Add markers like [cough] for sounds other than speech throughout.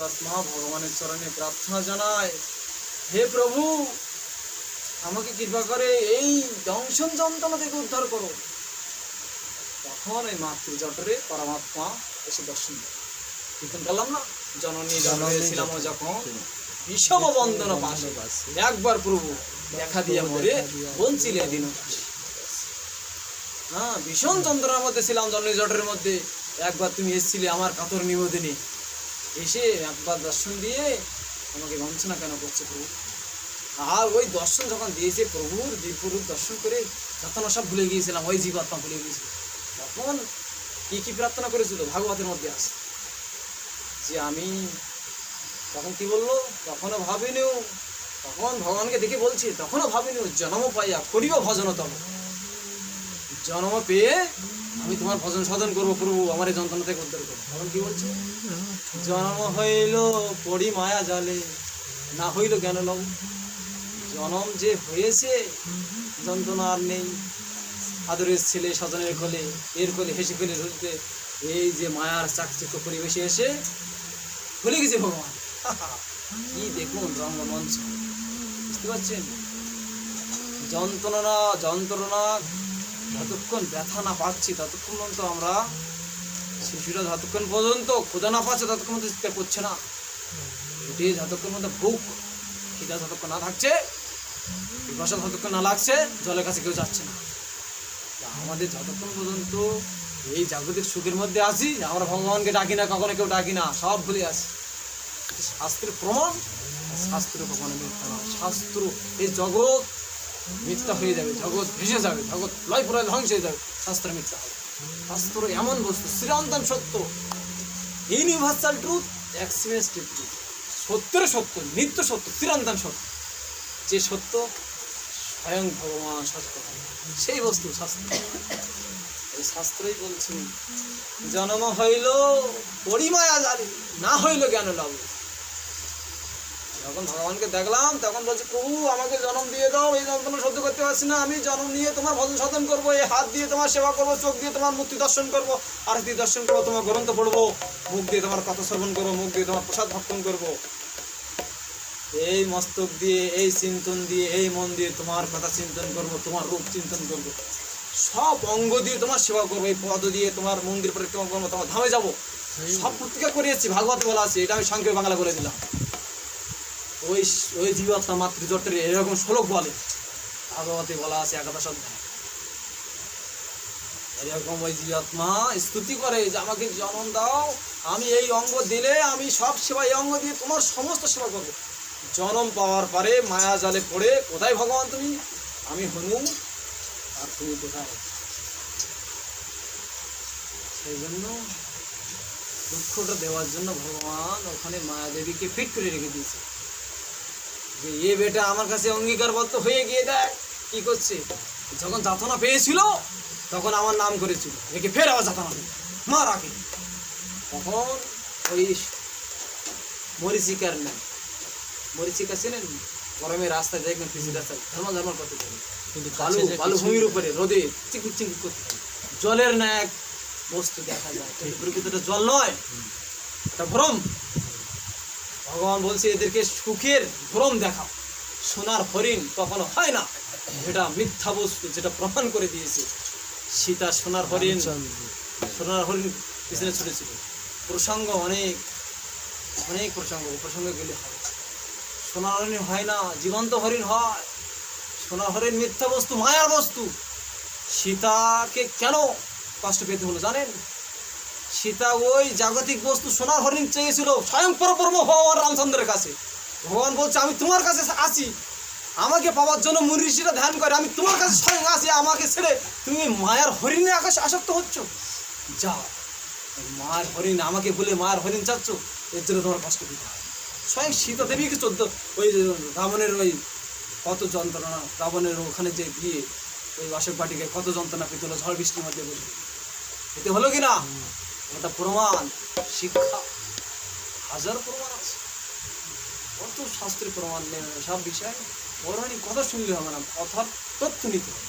জীবাত্মা ভগবানের চরণে প্রার্থনা জানায় হে প্রভু আমাকে কৃপা করে এই দংশন যন্ত্রণা থেকে উদ্ধার করো। তখন এই মাতৃ জঠরে পরমাত্মা এসে দর্শন কীর্তন করলাম না? জননী জননী ছিলাম যখন বিষম বন্ধন পাশে। একবার প্রভু দেখা দিয়ে মরে বঞ্চিলে দিন হ্যাঁ ভীষণ যন্ত্রণার মধ্যে ছিলাম জননী জটের মধ্যে। একবার তুমি এসেছিলে আমার কাতর নিবেদনে। এসে একবার দর্শন দিয়ে আমাকে বঞ্চনা কেন করছে প্রভু? আর ওই দর্শন যখন দিয়েছে প্রভুর দিব্যরূপ দর্শন করে যখন সব ভুলে গিয়েছিলাম, ওই জীবাত্মা ভুলে গিয়েছিল। তখন কী কী প্রার্থনা করেছিল? ভাগবতের মধ্যে আছে। যে আমি তখন কি বলল? তখনও ভাবিনিও তখন ভগবানকে দেখে বলছি, তখনও ভাবিনিও জন্ম পাইয়া করিও ভজন তব। জন্ম পেয়ে আমি তোমার ভজন সাধন করব, প্রভু, আমার এই যন্ত্রণা থেকে উদ্ধার করব তখন কি বলছে? জন্ম হইল পড়ি মায়া জালে, না হইল কেন লব। জনম যে হয়েছে, যন্ত্রণা আর নেই। আদরের ছেলে স্বজনের কোলে, এর কোলে হেসে কোলে রুজতে এই যে মায়ার চাকচিক্য পরিবেশে এসে ভুলে গেছে ভগবান। [laughs] কি দেখুন রঙ্গমঞ্চ। বুঝতে পারছেন? যন্ত্রণা যন্ত্রণা যতক্ষণ ব্যথা না পাচ্ছি, ততক্ষণ পর্যন্ত আমরা শিশুরা যতক্ষণ পর্যন্ত ক্ষুদা না পাচ্ছে, ততক্ষণ পর্যন্ত চিৎকার করছে না। পেটে যতক্ষণ পর্যন্ত ভুক, খিদা যতক্ষণ না থাকছে, পিপাসা যতক্ষণ না লাগছে, জলের কাছে কেউ যাচ্ছে না। আমাদের যতক্ষণ পর্যন্ত এই জাগতিক সুখের মধ্যে আসি আমরা ভগবানকে ডাকি না, কখনো কেউ ডাকি না, সব ভুলে আসি শাস্ত্রের প্রমাণ, শাস্ত্র কখনো মিথ্যা না শাস্ত্র এই জগৎ মিথ্যা হয়ে যাবে, জগৎ ভেসে যাবে, জগৎ লয় পুরো ধ্বংস হয়ে যাবে, শাস্ত্র মিথ্যা হবে। শাস্ত্র এমন বস্তু চিরন্তন সত্য। ইউনিভার্সাল ট্রুথ ট্রুথ সত্যের সত্য, নিত্য সত্য সত্য। যে সত্য, স্বয়ং ভগবান সত্য সেই বস্তু শাস্ত্র। এই শাস্ত্রই বলছে, জন্ম হইল পরিমায়া জানি না হইল জ্ঞান লাভ যখন ভগবানকে দেখলাম তখন বলছি প্রভু আমাকে জন্ম দিয়ে দাও এই যন্ত্রণা সহ্য করতে পারছি না। আমি জন্ম নিয়ে তোমার ভজন সাধন করব এই হাত দিয়ে তোমার সেবা করব চোখ দিয়ে তোমার মূর্তি দর্শন করব আর দিয়ে দর্শন করব তোমার গ্রন্থ পড়ব মুখ দিয়ে তোমার কথা শ্রবণ করব মুখ দিয়ে তোমার প্রসাদ ভক্ষণ করব। এই মস্তক দিয়ে এই চিন্তন দিয়ে এই মন দিয়ে তোমার কথা চিন্তন করব তোমার রূপ চিন্তন করব। সব অঙ্গ দিয়ে তোমার সেবা করব এই পদ দিয়ে তোমার মন্দির পরিক্রমা করব তোমার ধামে যাব। সব প্রতিজ্ঞা করিয়েছি ভাগবত বলা আছে এটা আমি সংক্ষেপে বাংলা করে দিলাম। ওই ওই জীবাত্মা মাতৃজটের এরকম শ্লোক বলে। ভাগবতে বলা আছে একাদশ অধ্যায়। এরকম ওই জীবাত্মা স্তুতি করে যে আমাকে জন্ম দাও, আমি এই অঙ্গ দিলে আমি সব সেবা এই অঙ্গ দিয়ে তোমার সমস্ত সেবা করব। জনম পাওয়ার পরে মায়া জালে পড়ে কোথায় ভগবান তুমি? আমি হনু, আর তুমি কোথায়? সেই জন্য দুঃখটা দেওয়ার জন্য ভগবান ওখানে মায়া দেবীকে ফিট করে রেখে দিয়েছে। যে এ বেটা আমার কাছে অঙ্গীকারবদ্ধ হয়ে গিয়ে দেখ কি করছে? যখন যাতনা পেয়েছিল তখন আমার নাম করেছিল। একে ফের আবার যাতনা দেবে মা রাখে তখন ওই মরিচিকার নাম মরিচিকা চেনেন গরমে রাস্তায় দেখবেন পিসি রাস্তায় ধর্ম ধর্ম করতে থাকে। কিন্তু বালু কাছে যে ভূমির উপরে রোদে চিকুট চিকুট করতে থাকে। জলের না এক বস্তু দেখা যায়। প্রকৃতিটা জল নয় এটা ভ্রম। ভগবান বলছে এদেরকে সুখের ভ্রম দেখাও। সোনার হরিণ কখনো হয় না। এটা মিথ্যা বস্তু যেটা প্রমাণ করে দিয়েছে। সীতা সোনার হরিণ সোনার হরিণ পিছনে ছুটেছিল। প্রসঙ্গ অনেক অনেক প্রসঙ্গ প্রসঙ্গে গেলে হয় সোনার হরিণ হয় না জীবন্ত হরিণ হয়। সোনার হরিণ মিথ্যা বস্তু মায়ার বস্তু। সীতাকে কেন কষ্ট পেতে হলো জানেন? সীতা ওই জাগতিক বস্তু সোনার হরিণ চেয়েছিল, স্বয়ং পরব্রহ্ম ভগবান রামচন্দ্রের কাছে। ভগবান বলছে, আমি তোমার কাছে আছি আমাকে পাওয়ার জন্য মনীষীরা ধ্যান করে, আমি তোমার কাছে স্বয়ং আছি আমাকে ছেড়ে তুমি মায়ার হরিণে আকাশে আসক্ত হচ্ছ। যাও। মায়ের হরিণ, আমাকে বলে মায়ের হরিণ চাচ্ছ, এর জন্য তোমার কষ্ট দিতে হয় স্বয়ং সীতা দেবীকে চোদ্দ, ওই রাবণের ওই কত যন্ত্রণা, রাবণের ওখানে যে গিয়ে ওই অশোক বাটিকে কত যন্ত্রণা পেতে হলো, ঝড় বৃষ্টির মধ্যে বসে। এতে হলো কি না? ওটা প্রমাণ, শিক্ষা। হাজার প্রমাণ আছে। কত শাস্ত্রের প্রমাণ নেই, সব বিষয়ে পৌরাণিক কথা শুনলে হবে না, কথার তথ্য নিতে হবে।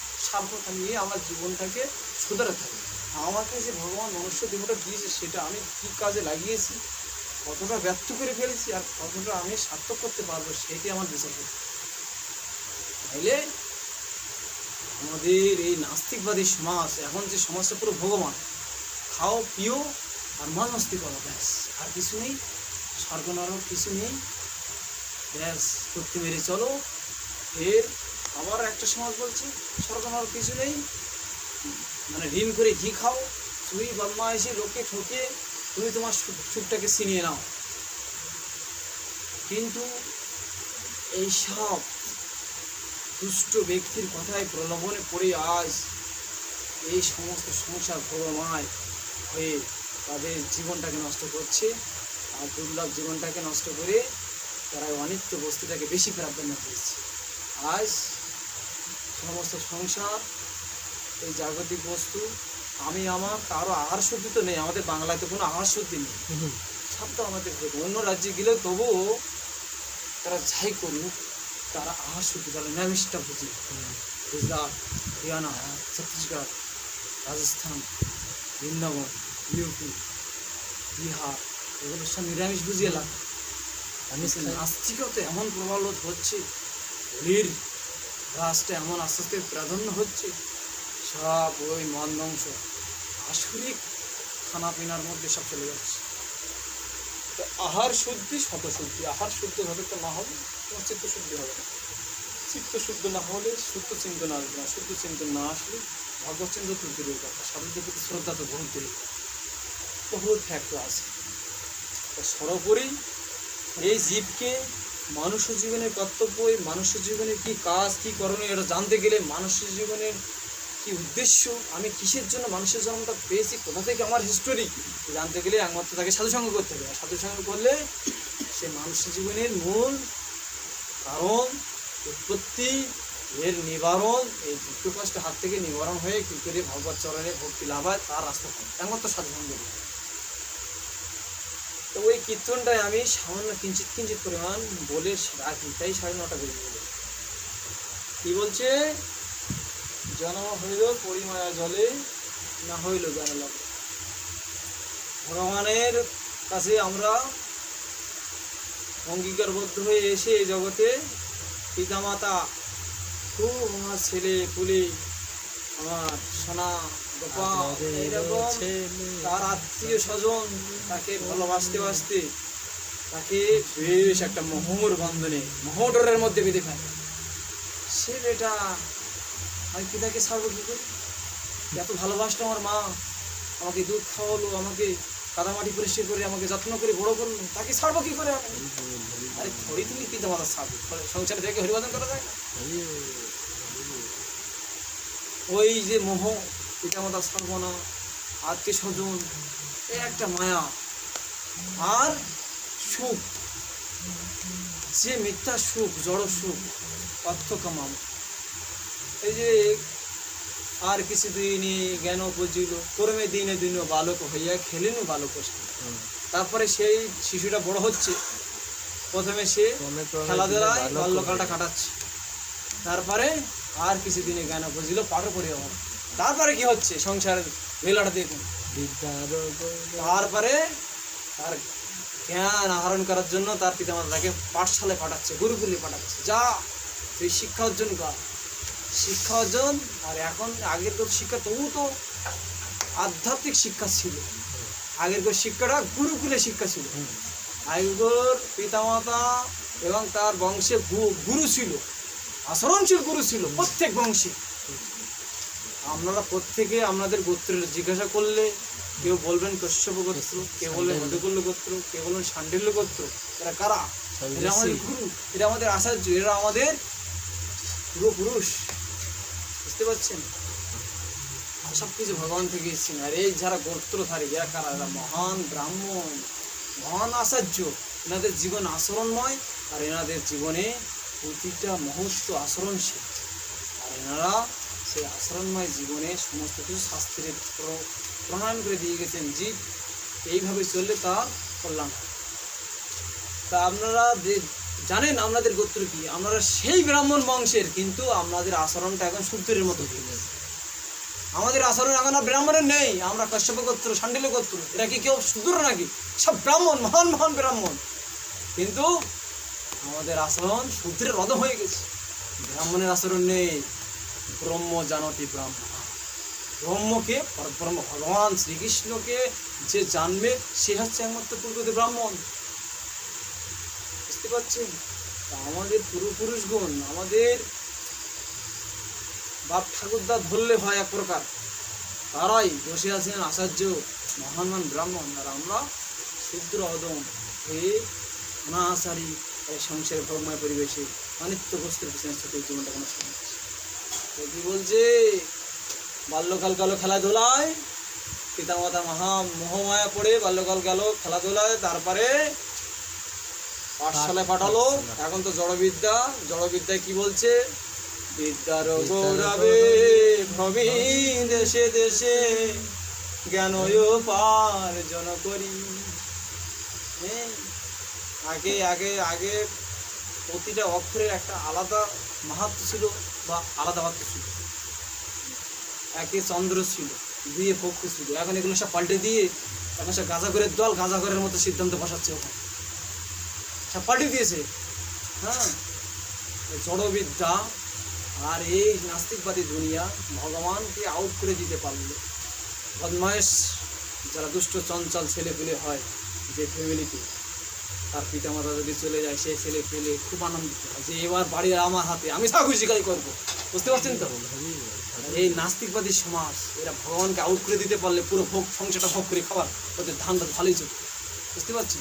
কথা নিয়ে আমার জীবনটাকে সুধারাতে হবে আমাকে যে ভগবান মনুষ্য দেহটা দিয়েছে, সেটা আমি কী কাজে লাগিয়েছি, কতটা ব্যর্থ করে ফেলেছি, আর কতটা আমি সার্থক করতে পারব, সেটি আমার বিচার করতে। তাইলে আমাদের এই নাস্তিকবাদী সমাজ, এখন যে সমাজটা পুরো ভগবান খাও, পিও, আর মন মস্তি করো, ব্যাস। আর কিছু নেই, স্বর্গ নরক, কিছু নেই। ব্যাস, করতে মেরে চলো। এর আবার একটা সমাজ বলছে, স্বর্গ নরক কিছু নেই। মানে ঋণ করে ঘি খাও। চুরি এসে লোককে ঠকে তুমি তোমার সুখ- সুখটাকে ছিনিয়ে নাও। কিন্তু এইসব দুষ্ট ব্যক্তির কথায় প্রলোভনে পড়ে আজ এই সমস্ত সংসার ভোগমায় হয়ে তাদের জীবনটাকে নষ্ট করছে আর দুর্লভ জীবনটাকে নষ্ট করে তারা অনিত্য বস্তুটাকে বেশি প্রাধান্য দিয়েছে আজ সমস্ত সংসার এই জাগতিক বস্তু আমি আমার কারও আহার শুদ্ধি তো নেই আমাদের বাংলায় তো কোনো আহার শুদ্ধি নেই। সব তো আমাদের। অন্য রাজ্যে গেলেও তবুও তারা যাই করুক তারা আহার শুদ্ধি তারা নিরামিষটা বুঝি। গুজরাট হরিয়ানা ছত্তিশগড় রাজস্থান বৃন্দাবন ইউপি বিহার এগুলো সব নিরামিষ বুঝিয়ে লাগে আমি নাস্তিকতা এমন প্রবলত হচ্ছে হোলির রাসটা এমন আস্তে আস্তে প্রাধান্য হচ্ছে সব ওই মন্দংশ আসরিক খানা পিনার মধ্যে সব চলে যাচ্ছে। তো আহার শুদ্ধি শত শুদ্ধি আহার শুদ্ধ ভাবে তো না হবে তোমার চিত্ত শুদ্ধি হবে না। চিত্ত শুদ্ধ না হলে শুদ্ধ চিন্তন আসবে না শুদ্ধ চিন্তন না আসলে ভগবত চিন্তন তো দূরের কথা শব্দের প্রতি শ্রদ্ধা তো বহুত দূরের কথা বহুত ফ্যাক্টর আছে সর্বোপরি এই জীবকে মানুষ জীবনের কর্তব্য মানুষ জীবনের কি কাজ, কি করণীয়, এটা জানতে গেলে মানুষ জীবনের কি উদ্দেশ্য, আমি কিসের জন্য মানুষের জন্মটা পেয়েছি, কোথা থেকে আমার হিস্টোরি জানতে গেলে একমাত্র তাকে সাধুসঙ্গ করতে হবে। আর সাধুসঙ্গ করলে সে মানুষ জীবনের মূল কারণ, উৎপত্তি এর নিবারণ, এই দুঃখ কষ্ট হাত থেকে নিবারণ হয়ে কী করে ভগবত চরণে ভক্তি লাভ হয় তার রাস্তা পায় একমাত্র দিয়ে। তো ওই কীর্তনটায় আমি সামান্য কিঞ্চিত কিঞ্চিত পরিমাণ বলে রাখি তাই সাড়ে নটা বেজে গেল। কি বলছে? জন্ম হইল পরিমায়া জলে, না হইল জানলাম ভগবানের কাছে আমরা অঙ্গীকারবদ্ধ হয়ে এসে এই জগতে পিতামাতা খুব আমার ছেলে পুলি আমার সোনা গোপাল এইরকম তার আত্মীয় স্বজন তাকে ভালোবাসতে বাসতে তাকে বেশ একটা মোহমুর বন্ধনে মোহডরের মধ্যে বেঁধে ফেলে। সে বেটা আমি পিতাকে ছাড়বো কী করে? এত ভালোবাসতো আমার মা আমাকে দুধ খাওয়ালো আমাকে কাদামাটি পরিষ্কার করে আমাকে যত্ন করে বড় করল তাকে ছাড়বো কী করে আমি? আরে থরি তুমি পিতা মাতা ছাড়বে সংসারে থেকে হরিবাদন করা যায় না? ওই যে মোহ পিতামাতা ছাড়বো না আত্মীয় স্বজন এই একটা মায়া। আর সুখ। যে মিথ্যা সুখ জড় সুখ অর্থ কামাম এই যে আর কিছু দিনই জ্ঞান বুঝিল কর্মে দিনে দিন বালক হইয়া খেলেন বালক তারপরে সেই শিশুটা বড় হচ্ছে। প্রথমে সে খেলাধুলায় বাল্যকালটা কাটাচ্ছে। তারপরে আর কিছু দিনে জ্ঞান বুঝিল পাঠও পড়ে আমার তারপরে কি হচ্ছে? সংসারের মেলাটা দেখুন। তারপরে তার জ্ঞান আহরণ করার জন্য তার পিতামাতা তাকে পাঠশালায় পাঠাচ্ছে গুরুকুলে পাঠাচ্ছে। যা তুই শিক্ষা অর্জন কর। শিক্ষা অর্জন আর এখন আগের তো শিক্ষা তবু তো আধ্যাত্মিক শিক্ষা ছিল। আগের তো শিক্ষাটা গুরুকুলে শিক্ষা ছিল। আগের পিতামাতা এবং তার বংশে গুরু ছিল আচরণশীল গুরু ছিল প্রত্যেক বংশে। আপনারা প্রত্যেকে আপনাদের গোত্রের জিজ্ঞাসা করলে কেউ বলবেন কশ্যপ গোত্র কেউ বলবেন মধুকুল্য গোত্র কেউ বলবেন সান্ডিল্য গোত্র। এরা কারা? এরা আমাদের গুরু এটা আমাদের আচার্য এরা আমাদের পূর্বপুরুষ বুঝতে পারছেন? সব কিছু ভগবান থেকে এসেছেন আর এই যারা গোত্রধারী এরা কারা? এরা মহান ব্রাহ্মণ। মহান আচার্য এনাদের জীবন আচরণময় আর এনাদের জীবনে প্রতিটা মুহূর্ত আচরণশীল আর এনারা সেই আচরণময় জীবনে সমস্ত কিছু শাস্ত্রের প্রণয়ন করে দিয়ে গেছেন জীব এইভাবে চললে তার কল্যাণ। তা আপনারা যে- জানেন আপনাদের গোত্র কি আপনারা সেই ব্রাহ্মণ বংশের, কিন্তু আপনাদের আচরণটা এখন সূত্রের মতো হয়ে গেছে। আমাদের আচরণ এখন আর ব্রাহ্মণের নেই। আমরা কশ্যপ গোত্র সান্ডিল গোত্র এরা কি কেউ সুদূর নাকি? সব ব্রাহ্মণ, মহান মহান ব্রাহ্মণ। কিন্তু আমাদের আচরণ শূদ্রের রদ হয়ে গেছে। ব্রাহ্মণের আচরণ নেই, ব্রহ্ম জানতি ব্রাহ্মণ। ব্রহ্মকে পরব্রহ্ম, ভগবান শ্রীকৃষ্ণকে যে জানবে, সে হচ্ছে একমাত্র প্রকৃত ব্রাহ্মণ। বুঝতে পারছেন? আমাদের পূর্বপুরুষগণ আমাদের বাপ ঠাকুরদা ধরলে হয় এক প্রকার। তারাই বসে আছেন আচার্য মহান মহান ব্রাহ্মণ আর আমরা শুদ্র অদম। হয়ে অনাচারী এই সংসারের ভোগময় পরিবেশে অনিত্য বস্তুর পিছনে ছোট জীবনটা কোনো সময় তো কি বলছে? বাল্যকাল গেল খেলাধুলায় পিতামাতা মহা মোহমায়া পড়ে বাল্যকাল গেল খেলাধুলায় তারপরে পাঠশালায় পাঠালো। এখন তো জড়বিদ্যা জড়বিদ্যায় কি বলছে? বিদ্যার গৌরবে ভবি দেশে দেশে জ্ঞান পার্জন করি। আগে আগে আগে প্রতিটা অক্ষরের একটা আলাদা মাহাত্ম ছিল বা আলাদা মাহাত্ম ছিল। একে চন্দ্র ছিল দুইয়ে পক্ষ ছিল। এখন এগুলো সব পাল্টে দিয়ে এখন সব গাঁজাঘরের দল গাঁজাঘরের মতো সিদ্ধান্ত বসাচ্ছে ওখানে। সব পাল্টে দিয়েছে। হ্যাঁ জড়বিদ্যা আর এই নাস্তিকবাদী দুনিয়া ভগবানকে আউট করে দিতে পারল বদমায়েশ যারা দুষ্ট, চঞ্চল ছেলে পেলে হয় যে ফ্যামিলিতে তার পিতামাতা যদি চলে যায়, সেই ছেলে পেলে খুব আনন্দিত হয় যে এবার বাড়ি আমার হাতে আমি যা খুশি কাজ করব। বুঝতে পারছেন তো? এই নাস্তিকবাদী সমাজ, এরা ভগবানকে আউট করে দিতে পারলে পুরো ভোগ, সংসারটা ভোগ করে খাবার, ওদের ধানটা ভালোই চলবে। বুঝতে পারছি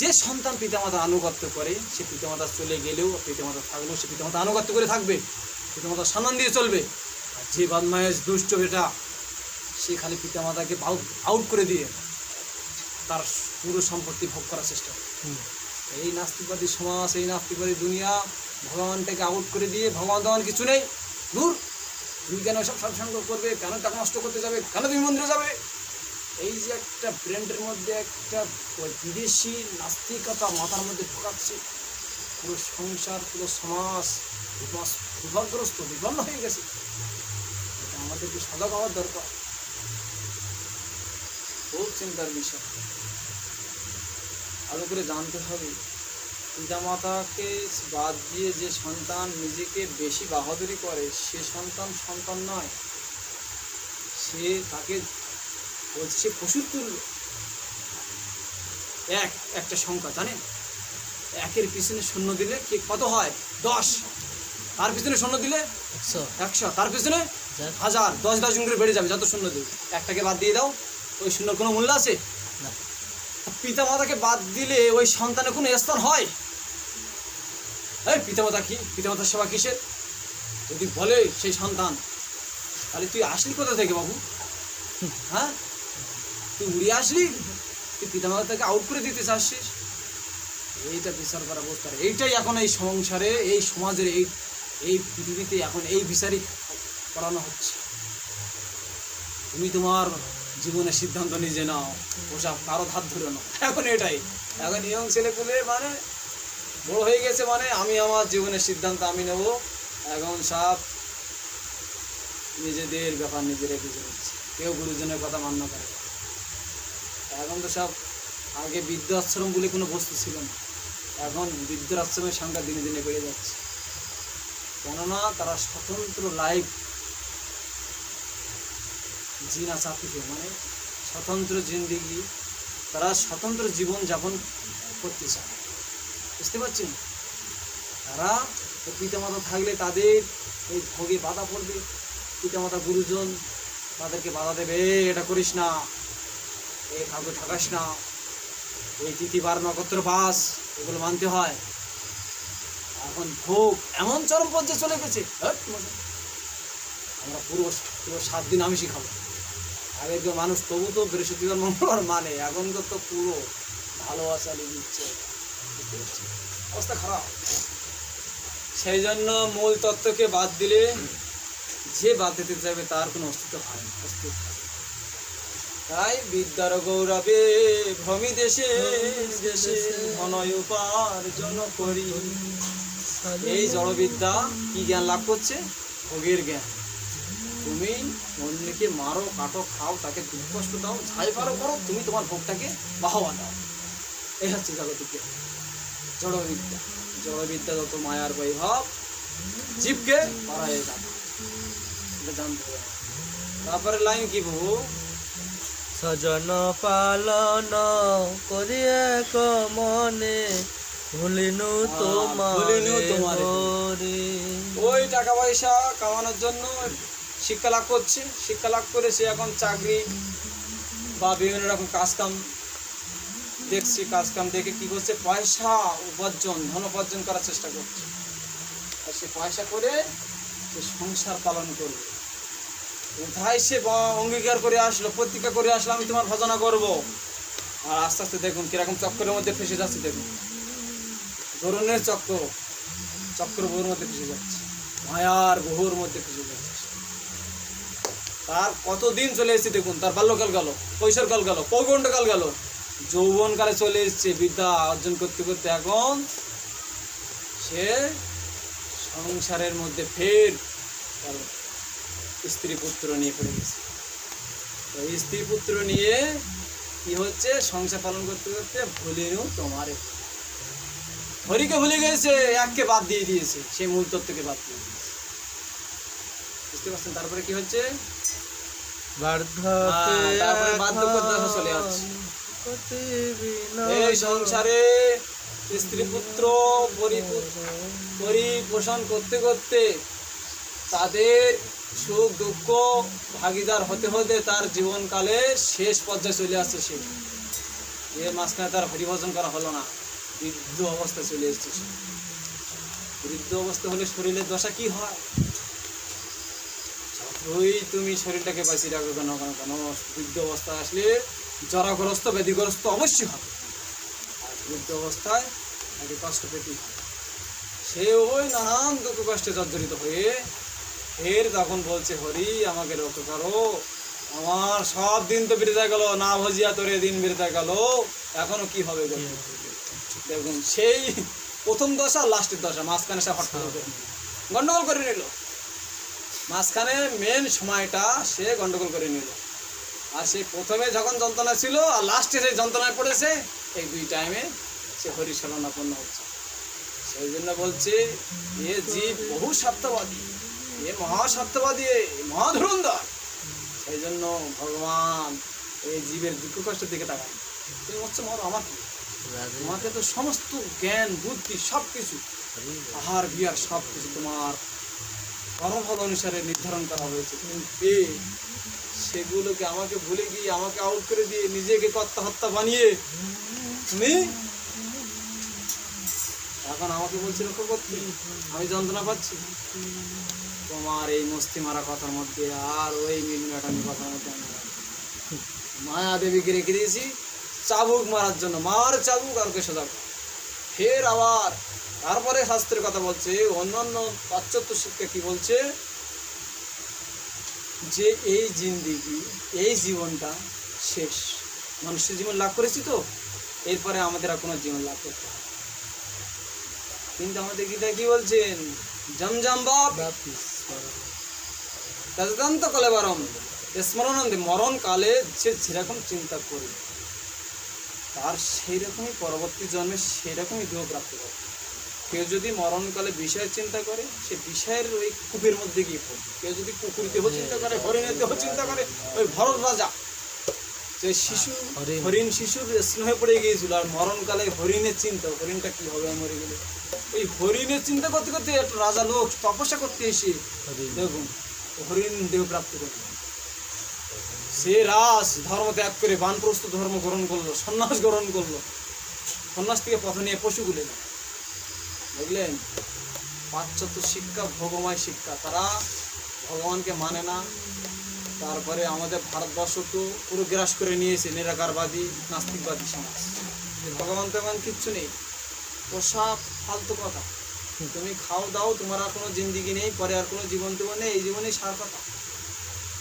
যে সন্তান পিতামাতা আনুগত্য করে সে পিতামাতা চলে গেলেও পিতামাতা থাকলেও সে পিতামাতা আনুগত্য করে থাকবে পিতামাতা সম্মান দিয়ে চলবে। আর যে বদমায়েশ দুষ্ট বেটা সে খালি পিতামাতাকে আউট আউট করে দিয়ে তার পুরো সম্পত্তি ভোগ করার চেষ্টা করে। এই নাস্তিকবাদী সমাজ এই নাস্তিকবাদী দুনিয়া ভগবানটাকে আউট করে দিয়ে ভগবান তখন কিছু নেই। দূর। তুমি কেন সব সৎসঙ্গ করবে? কেন টাকা নষ্ট করতে যাবে? কেন তুমি মন্দিরে যাবে? এই যে একটা ব্র্যান্ডের মধ্যে একটা বিদেশি নাস্তিকতা মাথার মধ্যে ঢোকাচ্ছে, পুরো সংসার, পুরো সমাজ বিপদগ্রস্ত, বিপন্ন হয়ে গেছে। এটা আমাদেরকে সজাগ হওয়ার দরকার। খুব চিন্তার বিষয়। ভালো করে জানতে হবে, পিতামাতাকে বাদ দিয়ে যে সন্তান নিজেকে বেশি বাহাদুরি করে, সে সন্তান সন্তান নয়। সে তাকে বলছে সে পশুর তুল্য। এক একটা সংখ্যা জানেন? একের পিছনে শূন্য দিলে কি কত হয়? দশ। তার পিছনে শূন্য দিলে? একশো। একশো। তার পিছনে? হাজার। দশ দশ করে বেড়ে যাবে যত শূন্য দেবে। একটাকে বাদ দিয়ে দাও ওই শূন্যর কোনো মূল্য আছে? না। পিতা মাতাকে বাদ দিলে ওই সন্তানের কোনো স্থান হয়? এই পিতামাতা কি? পিতামাতার সেবা কিসের? যদি বলে সেই সন্তান তাহলে তুই আসলি কোথা থেকে বাবু? হ্যাঁ? তুই উড়ে আসলি? তুই পিতামাতা তাকে আউট করে দিতে চাচ্ছিস? এইটা বিচার করা পারে এইটাই এখন এই সংসারে, এই সমাজের এই এই পৃথিবীতে এখন এই বিচারই করানো হচ্ছে। তুমি তোমার জীবনের সিদ্ধান্ত নিজে নাও ওসব কারও ধার ধরে নাও। এখন এটাই। এখন ইয়ং ছেলেপুলে মানে বড় হয়ে গেছে মানে আমি আমার জীবনের সিদ্ধান্ত আমি নেব। এখন সব নিজেদের ব্যাপার নিজেরা নিচ্ছে। কেউ গুরুজনের কথা মান্য করে। এখন তো সব আগে বৃদ্ধাশ্রম বলে কোনো বস্তু ছিল না। এখন বৃদ্ধ আশ্রমের সংখ্যা দিনে দিনে বেড়ে যাচ্ছে। কেননা তারা স্বতন্ত্র লাইফ জিনা চাপিকে মানে স্বতন্ত্র জিন্দিগি, তারা স্বতন্ত্র জীবন যাপন করতে চায়। বুঝতে পারছেন? তারা পিতামাতা থাকলে তাদের এই ভোগে বাধা পড়বে। পিতামাতা গুরুজন তাদেরকে বাধা দেবে এটা করিস না। এই কাউকে ঠকাস না, এই তিথিবার নক্ষত্র বাস, এগুলো মানতে হয়। এখন ভোগ এমন চরম পর্যায়ে চলে গেছে আমরা পুরো পুরো সাত দিন আমিষই খাব। আগে তো মানুষ তবু তো বৃহস্পতিবার, মঙ্গলবার মানে এখন তো পুরো ভালোবাসা দিচ্ছে অবস্থা খারাপ। সেই জন্য মূল তত্ত্বকে বাদ দিলে যে বাদ দিতে চাইবে তার কোনো অস্তিত্ব হয় না। অস্তিত্ব। তাই বিদ্যার গৌরবে ভ্রমি দেশে দেশে ধনয় উপার্জন করি। এই জড়বিদ্যা কি জ্ঞান লাভ করছে? ভোগের জ্ঞান। তুমি অন্যকে মারো, কাটো, খাও, তাকে দুঃখ, কষ্ট দাও, যাই পারো করো, তুমি তোমার ভোগটাকে বাহবা দাও। এই হচ্ছে জাগতিক। জড়বিদ্যা। জড়বিদ্যা যত মায়ার বৈভব, জীবকে পাড়ায় যাবে এটা জানতে হবে। তারপরে লাইন কি বহু সজন পালন করি এক মনে ভুলিনু তোমার ভুলিনু তোমারে। ওই টাকা পয়সা কামানোর জন্য শিক্ষা লাভ করছে। শিক্ষা লাভ করে সে এখন চাকরি বা বিভিন্ন রকম কাজকাম দেখছে। কাজকাম দেখে কি করছে? পয়সা উপার্জন ধন উপার্জন করার চেষ্টা করছে। আর সে পয়সা করে সে সংসার পালন করবে। কোথায় সে অঙ্গীকার করে আসলো, প্রতিজ্ঞা করে আসলো, আমি তোমার ভজনা করব। আর আস্তে আস্তে দেখুন কীরকম চক্করের মধ্যে ফেসে যাচ্ছে, দেখুন। ধরনের চক্র চক্র বহুর মধ্যে ফেসে যাচ্ছে, মায়ার বহুর মধ্যে ফেসে যাচ্ছে। তার কতদিন চলে এসেছে দেখুন, তার বাল্যকাল গেল কৈশোরকাল গেল পৌগণ্ডকাল গেল। যৌবনকালে চলে এসেছে, বিদ্যা অর্জন করতে করতে এখন সে সংসারের মধ্যে ফের স্ত্রী পুত্র নিয়ে পড়ে গেছে। তো স্ত্রী পুত্র নিয়ে কি হচ্ছে? সংসার পালন করতে করতে ভুলিনু তোমারে। হরিকে ভুলে গেছে এককে বাদ দিয়ে দিয়েছে সেই মূল তত্ত্বকে বাদ দিয়ে দিয়েছে। বুঝতে পারছেন? তারপরে কি হচ্ছে? হ্যাঁ, তারপরে বার্ধক্যের দশা চলে যাচ্ছে। এই সংসারে স্ত্রী পুত্র পরিপোষণ করতে করতে তাদের সুখ দুঃখ ভাগিদার হতে হতে তার জীবনকালে শেষ পর্যায়ে চলে আসছে সে। এর মাঝখানে তার হরিভজন করা হলো না। বৃদ্ধ অবস্থায় চলে এসছে সে। বৃদ্ধ অবস্থা হলে শরীরের দশা কি হয়? যতই তুমি শরীরটাকে বাঁচিয়ে রাখো কেন কেন কেন? বৃদ্ধ অবস্থায় আসলে জরাগ্রস্ত, ব্যাধিগ্রস্ত অবশ্যই হবে। আর বৃদ্ধ অবস্থায় তাকে কষ্ট পেতেই হবে। সে ওই নানান দুঃখ কষ্টে জর্জরিত হয়ে ফের তখন বলছে, হরি, আমাকে রক্ষা করো। আমার সব দিন তো বেড়ে গেল, না ভজিয়া তোরে দিন বেড়ে গেল। এখনও কি হবে? দেখুন। সেই প্রথম দশা লাস্টের দশা, মাঝখানে সে হঠাৎ গন্ডগোল করে নিল। মাঝখানে মেন সময়টা সে গন্ডগোল করে নিল। আর সে প্রথমে যখন যন্ত্রণা ছিল আর লাস্টে সেই যন্ত্রণায় পড়েছে, এই দুই টাইমে সে হরিশরণাপন্ন হচ্ছে। সেই জন্য বলছে, এ জীব বহু স্বার্থবাদী। এ মহাস্বার্থবাদী এ মহাধুরন্ধর সেই জন্য ভগবান এই জীবের দুঃখ কষ্টের দিকে তাকান। তুমি হচ্ছে মর আমাকে। তোমাকে তো সমস্ত জ্ঞান বুদ্ধি সব কিছু হরি আহার বিহার সব কিছু তোমার কর্মফল অনুসারে নির্ধারণ করা হয়েছে। কিন্তু সেগুলোকে আমাকে ভুলে গিয়ে আমাকে আউট করে দিয়ে নিজেকে কর্তা হত্যা বানিয়ে তুমি এখন আমাকে বলছে লক্ষ্য করতে আমি যন্ত্রণা পাচ্ছি। তোমার এই মস্তি মারা কথার মধ্যে আর ওই মিলমেটানি কথার মধ্যে মায়া দেবীকে রেখে দিয়েছি, চাবুক মারার জন্য। মার চাবুক আর ওকে সোজা ফের আবার তারপরে শাস্ত্রের কথা বলছে, অন্যান্য পাশ্চাত্য শিক্ষা কি বলছে? যে এই জিন্দিগি, এই জীবনটা শেষ। মানুষের জীবন লাভ করেছি তো, এরপরে আমাদের আর কোনো জীবন লাভ করতে হবে কিন্তু আমাদের গীতা কি বলছেন? জমজম বাপ। তদন্ত কলেবরম স্মরণানন্দে মরণ কালে যে যেরকম চিন্তা করবে তার সেই রকমই পরবর্তী জন্মে সেই রকমই দেহ প্রাপ্ত করবে কেউ যদি মরণকালে বিষয়ের চিন্তা করে সে বিষয়ের ওই কূপের মধ্যে গিয়ে পড়বে কেউ যদি কুকুর দেহ চিন্তা করে হরিণের দেহ চিন্তা করে ওই ভরত রাজা যে শিশু হরিণ। হরিণ শিশুর স্নেহে পড়ে গিয়েছিল আর মরণকালে হরিণের চিন্তা হরিণটা কি হবে মরে গেলে ওই হরিণের চিন্তা করতে করতে একটা রাজা লোক তপস্যা করতে এসে দেখুন হরিণ দেহ প্রাপ্ত করল সে রাস ধর্ম ত্যাগ করে বানপ্রস্ত ধর্ম গ্রহণ করল সন্ন্যাস গ্রহণ করল। সন্ন্যাস থেকে পথ নিয়ে পশুগুলো বুঝলেন? পাশ্চাত্য শিক্ষা ভগময় শিক্ষা। তারা ভগবানকে মানে না। তারপরে আমাদের ভারতবর্ষ তো পুরো গ্রাস করে নিয়েছে নিরাকারবাদী নাস্তিকবাদী সমাজ। ভগবান তেমন কিচ্ছু নেই। পোশাক ফালতু কথা। তুমি খাও দাও, তোমার আর কোনো জিন্দিগি নেই, পরে আর কোনো জীবন জীবন নেই, এই জীবনেই সার কথা।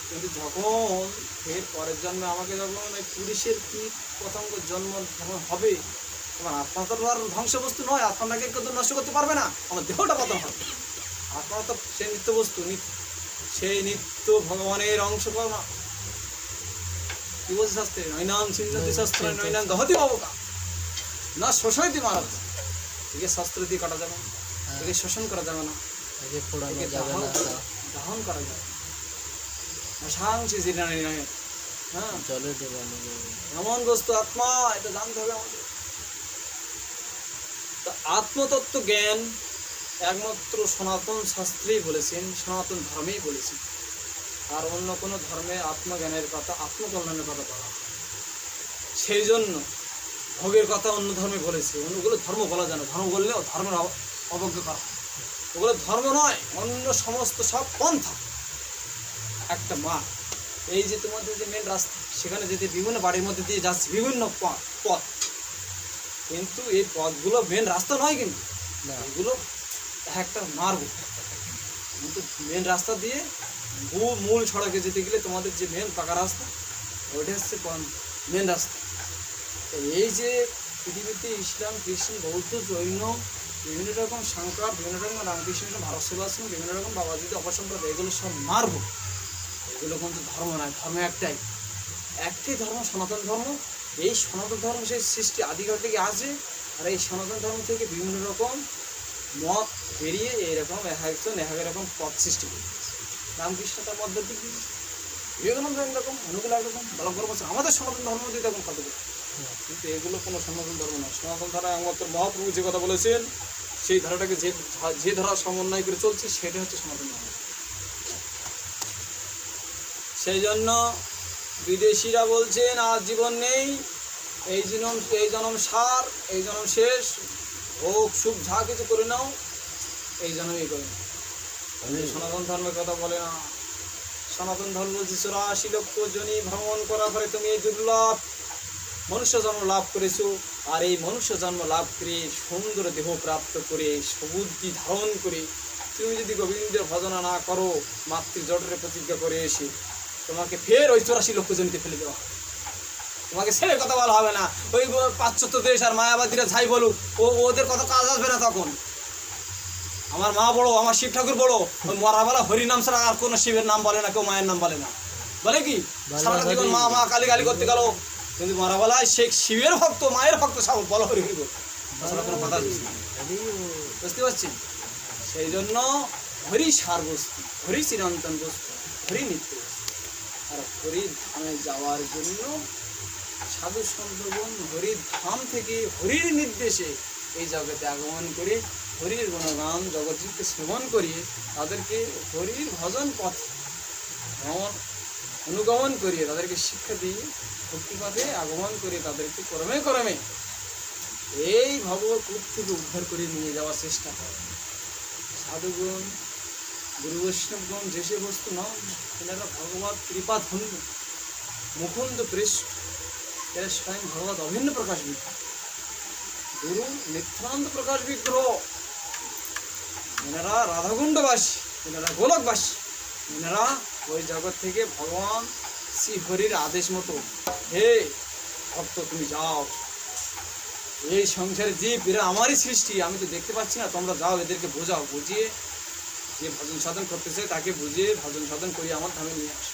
কিন্তু যখন এর পরের জন্মে আমাকে যখন ওই পুলিশের কি পতঙ্গ জন্ম যখন হবে তোমার আত্মা তো আর ধ্বংসবস্তু নয় আত্মাটাকে কেউ নষ্ট করতে পারবে না, আমার দেহটা পতন হবে। আত্মা তো সে নিত্য বস্তু সেই নিত্য ভগবানের অংশ না কি বলছে শাস্ত্রে? নৈনাম শাস্ত্র নৈনাম দহতি বাবকা না শোষণতি মারাত। একে শাস্ত্র দিয়ে কাটা যাবে না একে শোষণ করা যাবে না একে পোড়ানো যাবে দাহন না দাহন করা যাবে অসাংসি জিরানি নয় হ্যাঁ। জলে ডোবানো যাবে এমন বস্তু আত্মা এটা জানতে হবে আমাদের। তা আত্মতত্ত্ব জ্ঞান একমাত্র সনাতন শাস্ত্রেই বলেছেন সনাতন ধর্মেই বলেছেন। আর অন্য কোনো ধর্মে আত্মজ্ঞানের কথা আত্মকল্যাণের কথা বলা হয় সেই জন্য ভোগের কথা অন্য ধর্মে বলেছে। অন্যগুলো ধর্ম বলা যায় না। ধর্ম বললেও ধর্মের অব- অবজ্ঞা করা। ওগুলো ধর্ম নয় অন্য সমস্ত সব পন্থা। একটা মা এই যে তোমাদের যে মেন রাস্তা সেখানে যেতে বিভিন্ন বাড়ির মধ্যে দিয়ে যাচ্ছে বিভিন্ন পথ কিন্তু এই পথগুলো মেন রাস্তা নয় কিন্তু। না। এগুলো একটা মার্গ। কিন্তু মেন রাস্তা দিয়ে মূল মূল সড়কে যেতে গেলে তোমাদের যে মেন পাকা রাস্তা ওইটা হচ্ছে মেন রাস্তা। এই যে পৃথিবীতে ইসলাম খ্রিস্টান বৌদ্ধ, জৈন, বিভিন্ন রকম সংকর বিভিন্ন রকম রামকৃষ্ণ ভারত সেবাশ্রম বিভিন্ন রকম বাবা বাবাজিতে অপসম্প্রদায় এগুলো সব মার্গ এগুলো কিন্তু ধর্ম নয়, ধর্ম একটাই। একটাই ধর্ম সনাতন ধর্ম, এই সনাতন ধর্ম সেই সৃষ্টি আদিকাল থেকে আসে, আর এই সনাতন ধর্ম থেকে বিভিন্ন রকম মত বেরিয়ে এইরকম এক একজন এক রকম পথ সৃষ্টি করে। রামকৃষ্ণ তার মধ্য দিয়েছে। বিবেকানন্দ একরকম অনুকূল একরকম বলছে আমাদের সনাতন ধর্ম দিয়ে দেখুন কত কিন্তু এগুলো কোনো সনাতন ধর্ম নয়। সনাতন ধারা একমাত্র মহাপ্রভু যে কথা বলেছেন সেই ধারাটাকে যে যে ধারা সমন্বয় করে চলছে সেটা হচ্ছে সনাতন ধর্ম। সেই জন্য বিদেশিরা বলছেন আর জীবন নেই এই জনম এই জনম সার এই জনম শেষ। ভোগ সুখ যা কিছু করে নাও এই জন্মই করে নাও। সনাতন ধর্মের কথা বলে না। সনাতন ধর্ম যে চুরাশি লক্ষ জনি ভ্রমণ করার পরে তুমি এই দুর্লভ। মনুষ্য জন্ম লাভ করেছ আর এই মনুষ্য জন্ম লাভ করে সুন্দর দেহ প্রাপ্ত করে সবুদ্ধি ধারণ করে তুমি যদি গোবিন্দের ভজনা না করো মাতৃ জঠরে প্রতিজ্ঞা করে এসে তোমাকে ফের ওই চৌরাশি লক্ষ জনকে ফেলে দেওয়া তোমাকে ছেড়ে কথা বলা হবে না। ওই পাশ্চাত্য দেশ আর মায়াবাদীরা যাই বলুক ও ওদের কথা কাজ আসবে না তখন। আমার মা বড় আমার শিব ঠাকুর বড় ওই মরাবেলা হরিনাম ছাড়া আর কোনো শিবের নাম বলে না কেউ মায়ের নাম বলে না। বলে কি? সারা জীবন মা মা কালী কালী করতে গেল। কিন্তু মরাবেলায় শেখ শিবের ভক্ত, মায়ের ভক্ত, সব বলো হরি হরি তাছাড়া কোনো কথা বুঝতে পারছি সেই জন্য হরি সার বস্তু, হরি চিরন্তন বস্তু, হরি নিত্য আর হরি ধামে যাওয়ার জন্য সাধু সন্তগণ হরির ধাম থেকে হরির নির্দেশে এই জগতে আগমন করে হরির গুণগান জগৎকে শ্রবণ করিয়ে তাদেরকে হরির ভজন পথ ভ্রমণ অনুগমন করিয়ে তাদেরকে শিক্ষা দিয়ে ভক্তিপথে আগমন করে তাদেরকে ক্রমে ক্রমে এই ভগবত কূপ থেকে উদ্ধার করে নিয়ে যাওয়ার চেষ্টা করে। সাধুগণ, গুরু বৈষ্ণবগণ, যে সে বস্তু নন, এনারা ভগবত কৃপা ধন্য, মুকুন্দ পৃষ্ঠ, এরা স্বয়ং ভগবত অভিন্ন প্রকাশ বিগ্রহ গুরু নিত্যানন্দ প্রকাশ বিগ্রহ, এনারা রাধাকুণ্ডবাসী, এনারা গোলকবাসী, এনারা ওই জগৎ থেকে ভগবান শ্রী হরির আদেশ মতো। হে ভক্ত, তুমি যাও। এই সংসারে জীব, এরা আমারই সৃষ্টি। আমি তো দেখতে পাচ্ছি না, তোমরা যাও, এদেরকে বোঝাও। বুঝিয়ে যে ভজন সাধন করতেছে, তাকে বুঝিয়ে ভজন সাধন করিয়ে আমার ধামে নিয়ে আসো।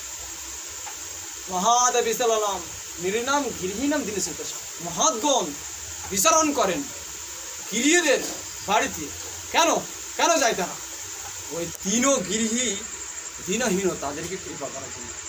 মহাদেব বিশালাম নিরিনাম গৃহীনাম দিনে মহাদগণ বিচারণ করেন গৃহীদের বাড়িতে। কেন? কেন যায় তারা ওই দিনও গৃহী দিনহীন তাদেরকে কৃপা করার জন্য